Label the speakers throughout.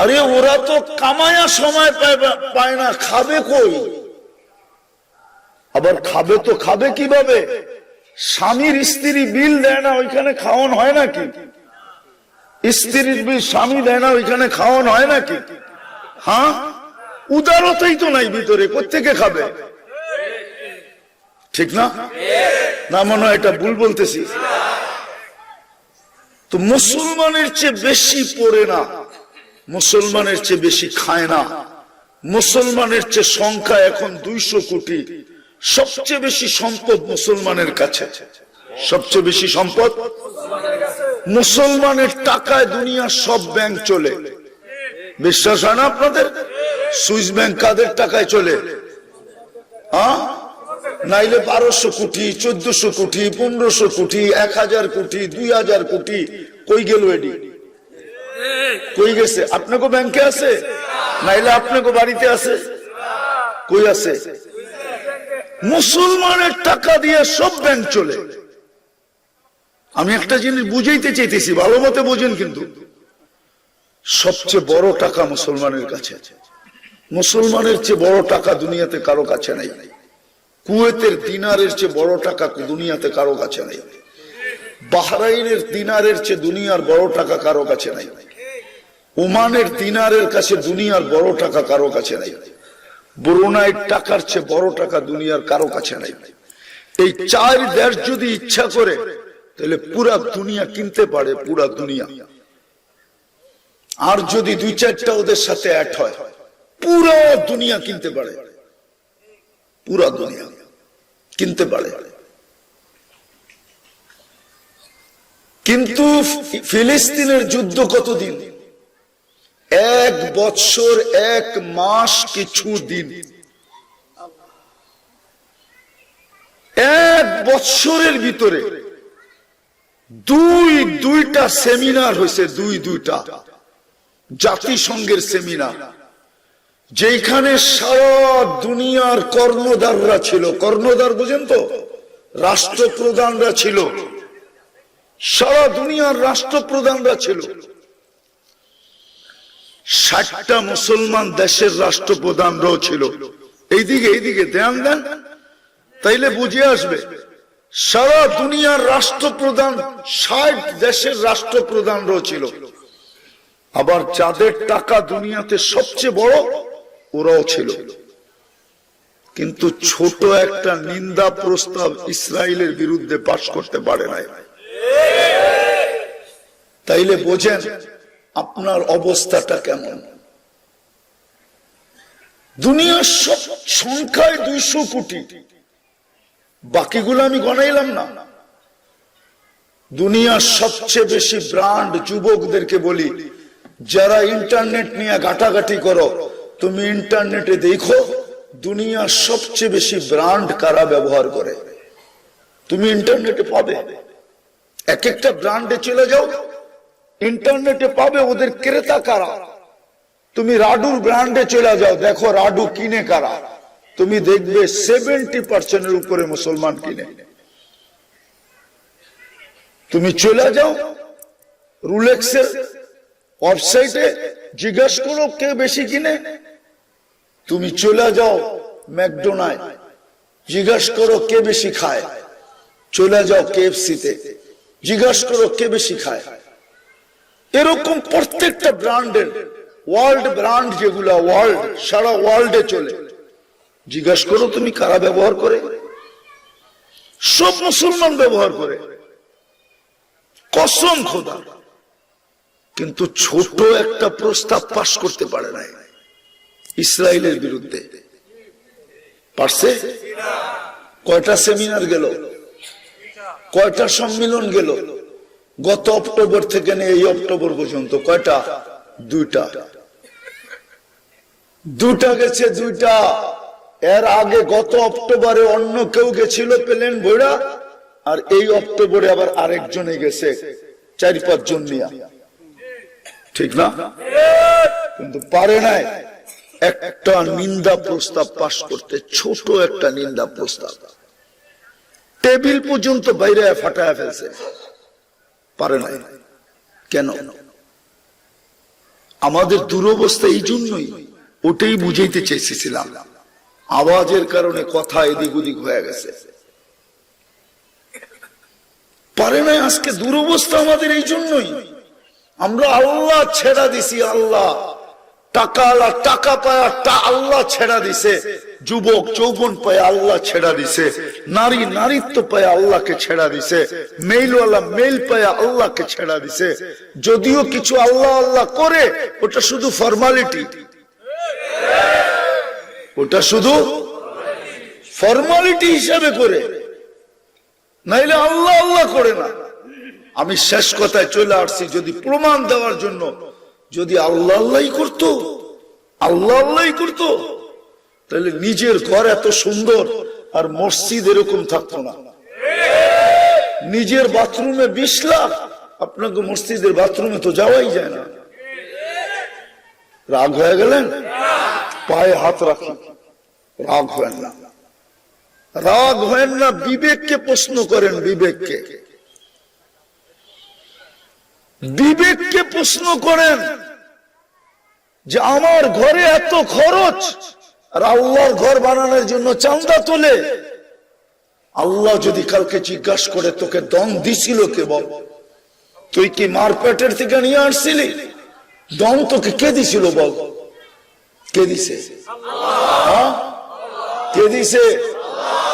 Speaker 1: আরে ওরা তো কামায়া সময় পায় না, খাবে কই? আবার খাবে তো খাবে কীভাবে? স্বামীর স্ত্রী বিল দেয় না, ওইখানে খাওয়ান হয় নাকি? স্ত্রীর বিল স্বামী দেয় না, ওইখানে খাওয়ান হয় নাকি? হ্যাঁ? উদারতাই তো নাই ভিতরে কোথেকে খাবে? ঠিক না? না, মনে হয় এটা ভুল বলতেছি। তো মুসলমানের চেয়ে বেশি পড়ে না। মুসলমানের চেয়ে বেশি খায় না। মুসলমানের চেয়ে সংখ্যা এখন দুইশো কোটি। সবচেয়ে বেশি সম্পদ মুসলমানের কাছে। সবচেয়ে বেশি সম্পদ মুসলমানের টাকায় দুনিয়ার সব ব্যাংক চলে। বিশ্বাস হয় না আপনাদের? সুইস ব্যাংক কাদের টাকায় চলে? হ্যাঁ নাইলে বারোশো কোটি, চোদ্দশো কোটি, পনেরোশো কোটি, এক হাজার কোটি, দুই হাজার কোটি। কই গেল এডি কই গেছে? আপনাকে ব্যাংকে আছে? নাইলে আপনাকে বাড়িতে আছে? কই আছে? মুসলমানের টাকা দিয়ে সব ব্যাংক চলে। আমি একটা জিনিস বুঝাইতে চাইতেছি, ভালো মতে বোঝেন কিন্তু। সবচেয়ে বড় টাকা মুসলমানের কাছে। আছে মুসলমানের চেয়ে বড় টাকা দুনিয়াতে কারও কাছে নাই। কুয়েতের দিনারের চেয়ে বড় টাকা দুনিয়াতে কারও কাছে নাই। বাহরাইনের দিনারের চেয়ে দুনিয়ার বড় টাকা কারও কাছে নাই। ওমানের দিনারের কাছে দুনিয়ার বড় টাকা কারও কাছে নাই। ব্রুনাইয়ের টাকার চেয়ে বড় টাকা দুনিয়ার কারও কাছে নাই। এই চার দেশ যদি ইচ্ছা করে, তাহলে পুরা দুনিয়া কিনতে পারে, পুরা দুনিয়া। আর যদি দুই চারটা ওদের সাথে অ্যাড হয়, পুরো দুনিয়া কিনতে পারে। পুরা দুনিয়া কিনতে পারে। কিন্তু ফিলিস্তিনের যুদ্ধ কতদিন? এক বছর, এক মাস কিছু দিন এক বৎসরের ভিতরে দুই, দুইটা সেমিনার হয়েছে, দুই, দুইটা জাতিসংঘের সেমিনার যেখানে সারা দুনিয়ার কর্ণধাররা ছিল। কর্ণধার বুঝেন তো? রাষ্ট্রপ্রধানরা ছিল। সারা দুনিয়ার রাষ্ট্রপ্রধানরা ছিল। ষাটটা মুসলমান দেশের রাষ্ট্রপ্রধানরাও ছিল। এইদিকে এইদিকে, ধ্যান দেন। তাইলে বুঝে আসবে, সারা দুনিয়ার রাষ্ট্রপ্রধান ষাট দেশের রাষ্ট্রপ্রধানরাও ছিল। আবার যাদের টাকা দুনিয়াতে সবচেয়ে বড়, ওরাও ছিল। কিন্তু ছোট একটা নিন্দা প্রস্তাব ইসরায়েলের বিরুদ্ধে পাশ করতে পারে নাই। তাইলে বোঝেন আপনার অবস্থাটা কেমন? দুনিয়ার সব সংখ্যায় দুইশো কোটি। বাকিগুলো আমি গনাইলাম না। দুনিয়ার সবচেয়ে বেশি ব্রান্ড যুবকদেরকে বলি, যারা ইন্টারনেট নিয়ে ঘাটাঘাটি করো, তুমি ইন্টারনেটে দেখো, দুনিয়ার সবচেয়ে বেশি ব্রান্ড কারা ব্যবহার করে? তুমি ইন্টারনেটে পাবে। এক একটা ব্রান্ডে চলে যাও। ইন্টারনেটে পাবে ওদের ক্রেতা কারা? তুমি রাডুর ব্র্যান্ডে চলে যাও, দেখো রাডু কিনে কারা? তুমি দেখবে সেভেন্টি পার্সেন্টের উপরে মুসলমান কিনে। তুমি চলে যাও রুলেক্সের ওয়েবসাইটে জিজ্ঞেস করো কে বেশি কিনে। তুমি চলে যাও ম্যাকডোনায় জিজ্ঞেস করো কে বেশি খায়। চলে যাও কেএফসিতে, জিজ্ঞাসা করো কে বেশি খায়। এরকম প্রত্যেকটা ব্র্যান্ডের ওয়ার্ল্ড ব্র্যান্ড যেগুলা ওয়ার্ল্ড, সারা ওয়ার্ল্ডে চলে। জিজ্ঞাসা করো তুমি কারা ব্যবহার করে? সব মুসলমান ব্যবহার করে। কসম খোদা। কিন্তু ছোট একটা প্রস্তাব পাশ করতে পারে নাই। ইসরায়েলের বিরুদ্ধে। পারছে? কয়টা সেমিনার গেল? কয়টা সম্মেলন গেল? গত অক্টোবর থেকে নিয়ে এই অক্টোবর পর্যন্ত কয়টা? দুইটা। দুটা গেছে, দুইটা। এর আগে গত অক্টোবরে অন্য কেউ গেছিল প্লেন ভৈরা আর এই অক্টোবরে আবার আরেকজনে গেছে, চারি পাঁচজন নিয়ে। ঠিক না? কিন্তু পারে নাই। একটা নিন্দা প্রস্তাব পাশ করতে, ছোট একটা নিন্দা প্রস্তাব। টেবিল পর্যন্ত বাইরে ফাটায় ফেলছে। পারে নাই। কেন? আমাদের দুরবস্থা এই জন্যই ওটাই বুঝাইতে চেয়েছিলাম। আওয়াজের কারণে কথা এদিক ওদিক হয়ে গেছে। পারে না আজকে দুরবস্থা আমাদের এই জন্যই। আমরা আল্লাহ ছেড়া দিছি, আল্লাহ। টাকা আল্লাহ, টাকা পায়া আল্লাহ ছেড়া দিছে। যুবক যৌবন পায় আল্লাহ ছেড়া দিছে, নারী নারীত্ব পায় আল্লাহকে ছেড়া দিছে, মেইলওয়ালা মেইল পায় আল্লাহকে ছেড়া দিছে। যদিও কিছু আল্লাহ আল্লাহ করে, ওটা শুধু ফর্মালিটি ওটা শুধু ফর্মালিটি হিসাবে করে। নাইলে আল্লাহ আল্লাহ করে না। আমি শেষ কথায় চলে আসছি, যদি প্রমাণ দেওয়ার জন্য, যদি আল্লাহ আল্লাহই করতো, আল্লাহ আল্লাহ করত তাহলে নিজের ঘর এত সুন্দর আর মসজিদ এরকম থাকতো না। নিজের বাথরুমে বিশ লাখ, আপনাকে মসজিদের বাথরুমে তো যাওয়াই যায় না। রাগ হয়ে গেলেন? পায়ে হাত রাখুন। রাগ হয় না। রাগ হয় না, বিবেককে প্রশ্ন করেন বিবেককে। বিবেককে প্রশ্ন করেন যে আমার ঘরে এত খরচ আর আল্লাহর ঘর বানানোর জন্য চান্দা তোলে। আল্লাহ যদি কালকে জিজ্ঞাসা করে, তোকে দম দিছিল কে বল তুই কি মারপেটের থেকে নিয়ে আসছিলি? দম তোকে কে দিছিল বল কে দিছে? হ্যাঁ? কে দিছে?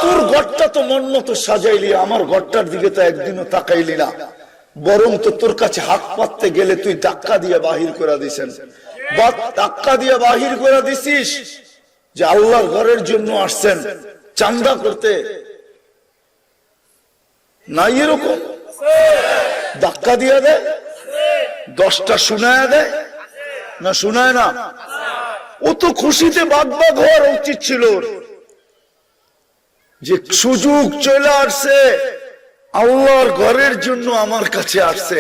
Speaker 1: তোর ঘরটা তো মন মতো সাজাইলি, আমার ঘরটার দিকে তো একদিনও তাকাইলি না। বরং তো তোর কাছে হাত পাততে গেলে তুই ধাক্কা দিয়ে বাহির করে দিছেন। বা ধাক্কা দিয়ে বাহির করে দিছিস? যে আল্লাহর ঘরের জন্য আসছেন, চান্দা করতে। নাই এরকম? ধাক্কা দিয়ে দেয়? দশটা শোনায় দেয়? না শোনায় না? ও তো খুশিতে বাগ বাগ হওয়ার উচিত ছিল। যে সুযোগ চলে আসছে, আল্লাহর ঘরের জন্য আমার কাছে আসছে।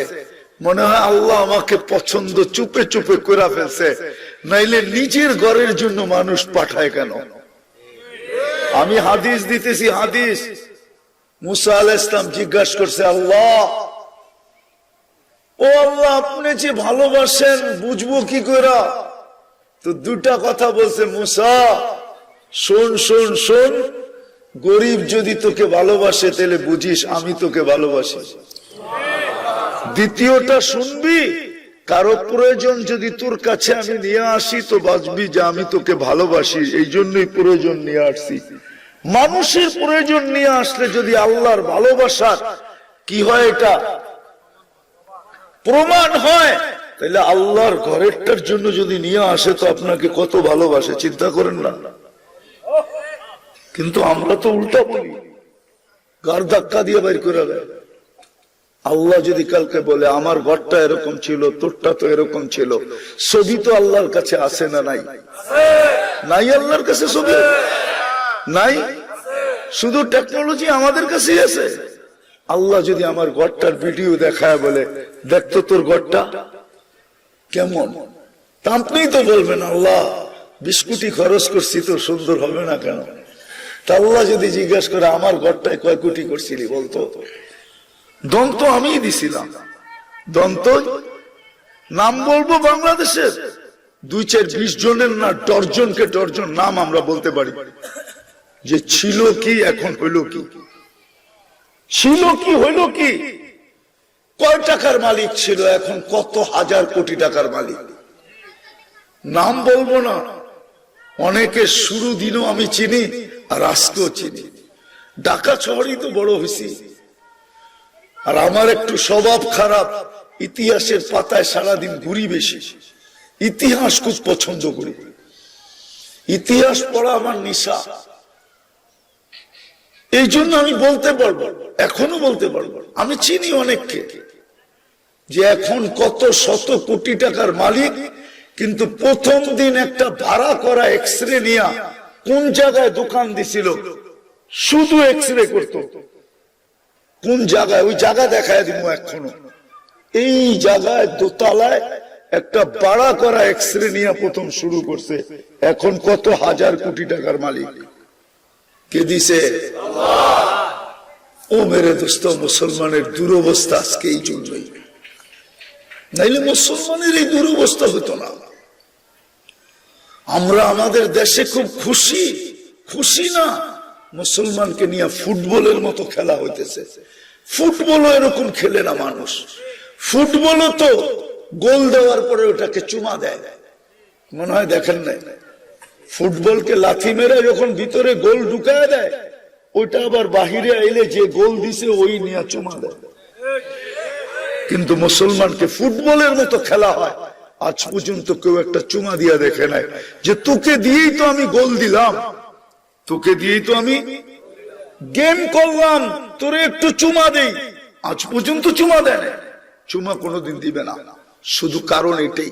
Speaker 1: মনে হয় আল্লাহ আমাকে পছন্দ চুপে চুপে করে ফেলছে। নাইলে নিজের ঘরের জন্য মানুষ পাঠায় কেন? আমি হাদিস দিতেছি, হাদিস। মুসা আল ইসলাম জিজ্ঞাসা করছে, আল্লাহ, ও আল্লাহ, আপনি যে ভালোবাসেন, বুঝব কি করে তো দুটা কথা বলছে, মুসা, শোন শোন শোন, গরিব যদি তোকে ভালোবাসে, তাহলে বুঝিস আমি তোকে ভালোবাসি। দ্বিতীয়টা শুনবি? কারও প্রয়োজন যদি তোর কাছে আমি নিয়ে আসি, তো বাঁচবি যে আমি তোকে ভালোবাসি, এই জন্যই প্রয়োজন নিয়ে আসছি। মানুষের প্রয়োজন নিয়ে আসলে যদি আল্লাহর ভালোবাসার কি হয় এটা? প্রমাণ হয়। তাহলে আল্লাহর ঘরেরটার জন্য যদি নিয়ে আসে, তো আপনাকে কত ভালোবাসে, চিন্তা করেন না। কিন্তু আমরা তো উল্টা বলি। গার ধাক্কা দিয়ে বের করে দেয়। আল্লাহ যদি কালকে বলে, আমার ঘরটা এরকম ছিল, তোরটা তো এরকম ছিল, ছবি তো আল্লাহর কাছে আসে না নাই? নাই আল্লাহর কাছে ছবি? নাই? শুধু টেকনোলজি আমাদের কাছেই আছে? আল্লাহ যদি আমার ঘরটার ভিডিও দেখায় বলে দেখতো তোর ঘরটা কেমন? তা আপনিই তো বলবেন, আল্লাহ বিস্কুটি খরচ করছি তো সুন্দর হবে না কেন? তা আল্লাহ যদি জিজ্ঞাসা করে, আমার ঘরটায় কয় কোটি করছিলি? বলতো। দন্ত আমিই দিছিলাম। দন্ত? নাম বলব বাংলাদেশের? দুই চার বিশ জনের না ডরজনকে ডরজন নাম আমরা বলতে পারি। যে ছিল কি, এখন হইল কি? ছিল কি, হইল কি? কয় টাকার মালিক ছিল, এখন কত হাজার কোটি টাকার মালিক? নাম বলব না। অনেকের শুরু দিনও আমি চিনি, আর আজকেও চিনি। ঢাকা শহরই তো বড় হয়েছি আর আমার একটু স্বভাব খারাপ, ইতিহাসের পাতায় সারাদিন ঘুরি বেশি। ইতিহাস খুব পছন্দ করি। ইতিহাস পড়া আমার নিশা। এই জন্য আমি বলতে পারব এখনও বলতে পারব। আমি চিনি অনেককে যে এখন কত শত কোটি টাকার মালিক, কিন্তু প্রথম দিন একটা ভাড়া করা এক্স রে নিয়া কোন জায়গায় দোকান দিছিল? শুধু এক্স রে করতো। কোন জায়গায়? ওই জায়গা দেখায় দিব এখনও। এই জায়গায় দোতলায় একটা ভাড়া করা এক্স রে নিয়ে প্রথম শুরু করছে। এখন কত হাজার কোটি টাকার মালিক। কে দিছে? ও মেরে দোস্ত, মুসলমানের দুরবস্থা আজকে এই জন্যই নাইলে মুসলমানের এই দুরবস্থা হতো না। আমরা আমাদের দেশে খুব খুশি। খুশি না। মুসলমানকে নিয়ে ফুটবলের মতো খেলা হইতেছে। ফুটবলও এরকম খেলে না মানুষ। ফুটবলও তো গোল দেওয়ার পরে ওটাকে চুমা দেয়। মনে হয় দেখেন নাই? ফুটবলকে লাথি মেরে যখন ভিতরে গোল ঢুকায় দেয়, ওইটা আবার বাহিরে আইলে যে গোল দিছে ওই নিয়ে চুমা দেয়। কিন্তু মুসলমানকে ফুটবলের মতো খেলা হয়। আজ পর্যন্ত কেউ একটা চুমা দিয়া দেখে নাই। যে তোকে দিয়েই তো আমি গোল দিলাম। তোকে দিয়েই তো আমি গেম করলাম। তোরে একটু চুমা দেই। আজ পর্যন্ত চুমা দেয়। চুমা কোনোদিন দিবে না। শুধু কারণ এটাই।